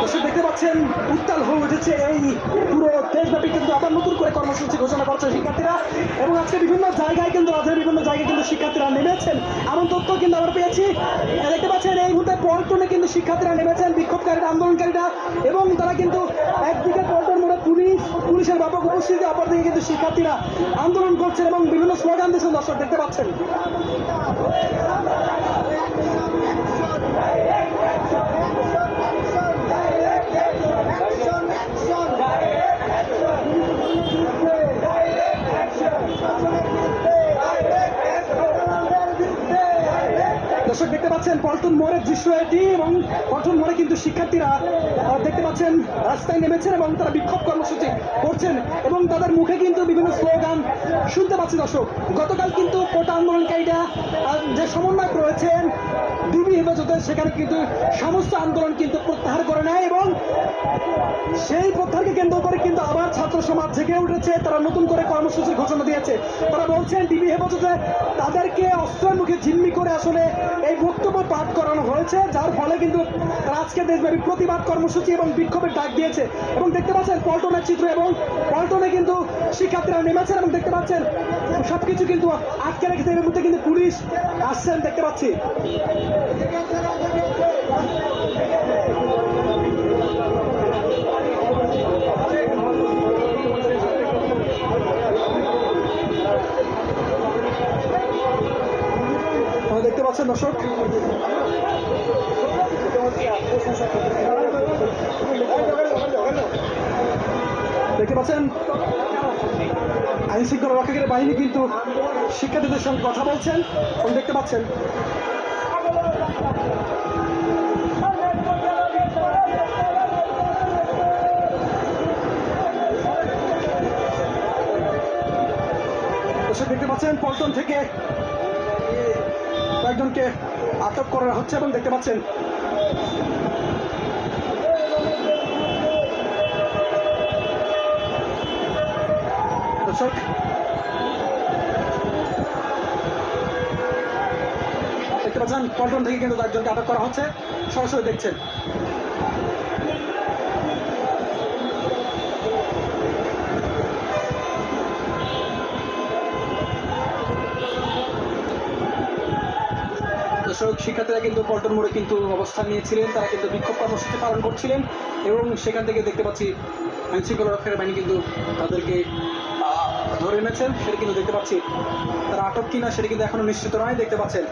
দর্শক, দেখতে পাচ্ছেন, উত্তাল হয়ে উঠেছে এই পুরো দেশব্যাপী কিন্তু আবার নতুন করে কর্মসূচি ঘোষণা করছে শিক্ষার্থীরা। এবং আজকে বিভিন্ন জায়গায় কিন্তু রাজ্যের বিভিন্ন জায়গায় কিন্তু শিক্ষার্থীরা নেমেছেন। এমন তথ্য কিন্তু আমরা পেয়েছি। দেখতে পাচ্ছেন, এই মুহূর্তে পল্টনে কিন্তু শিক্ষার্থীরা নেমেছেন, বিক্ষোভকারীরা, আন্দোলনকারীরা, এবং তারা কিন্তু একদিকে পল্টন মোড়ে পুলিশ, পুলিশের ব্যাপক উপস্থিতি, অপরদিকে কিন্তু শিক্ষার্থীরা আন্দোলন করছেন এবং বিভিন্ন স্লোগান দিচ্ছেন দর্শক, দেখতে পাচ্ছেন। দর্শক দেখতে পাচ্ছেন, পল্টন মোড়ের দৃশ্য এটি এবং পল্টন মোড়ে কিন্তু শিক্ষার্থীরা দেখতে পাচ্ছেন, রাস্তায় নেমেছেন এবং তারা বিক্ষোভ কর্মসূচি করছেন এবং তাদের মুখে কিন্তু বিভিন্ন স্লোগান শুনতে পাচ্ছি দর্শক। গতকাল কিন্তু কোটা আন্দোলনকারীরা যে সমন্বয়ক রয়েছেন ডিবি হেফাজতের সেখানে কিন্তু সমস্ত আন্দোলন কিন্তু প্রত্যাহার করে নেয় এবং সেই প্রত্যাহারকে কেন্দ্র করে কিন্তু আবার ছাত্র সমাজ জেগে উঠেছে। তারা নতুন করে কর্মসূচির ঘোষণা দিয়েছে। তারা বলছেন ডিবি হেফাজতে তাদেরকে অস্ত্রের মুখে জিম্মি করে আসলে এই বক্তব্য পাঠ করানো হয়েছে, যার ফলে কিন্তু তারা আজকে দেশব্যাপী প্রতিবাদ কর্মসূচি এবং বিক্ষোভের ডাক দিয়েছে। এবং দেখতে পাচ্ছেন, পল্টনের চিত্র এবং পল্টনে কিন্তু শিক্ষার্থীরা নেমেছেন এবং দেখতে পাচ্ছেন, সবকিছু কিন্তু আটকে রেখেছে। এর মধ্যে কিন্তু পুলিশ আসছেন, দেখতে পাচ্ছি। আপনারা দেখতে পাচ্ছেন দর্শক। পাচ্ছেন। আইন শৃঙ্খলা রক্ষাকারী বাহিনী কিন্তু শিক্ষার্থীদের সঙ্গে কথা বলছেন। এবং দেখতে পাচ্ছেন। দেখতে পাচ্ছেন, পল্টন থেকে কয়েকজনকে আটক করা হচ্ছে এবং দেখতে পাচ্ছেন। দর্শক দেখতে পাচ্ছেন, পল্টন থেকে কিন্তু একজনকে আটক করা হচ্ছে। সরাসরি দেখছেন। দর্শক, শিক্ষার্থীরা কিন্তু পল্টন মোড়ে কিন্তু অবস্থান নিয়েছিলেন। তারা কিন্তু বিক্ষোভ কর্মসূচি পালন করছিলেন এবং সেখান থেকে দেখতে পাচ্ছি আইন শৃঙ্খলা রক্ষাকারী বাহিনী কিন্তু তাদেরকে ধরে এনেছেন, সেটা কিন্তু দেখতে পাচ্ছি। তারা আটক কিনা, সেটা কিন্তু এখনও নিশ্চিত নয়, দেখতে পাচ্ছেন।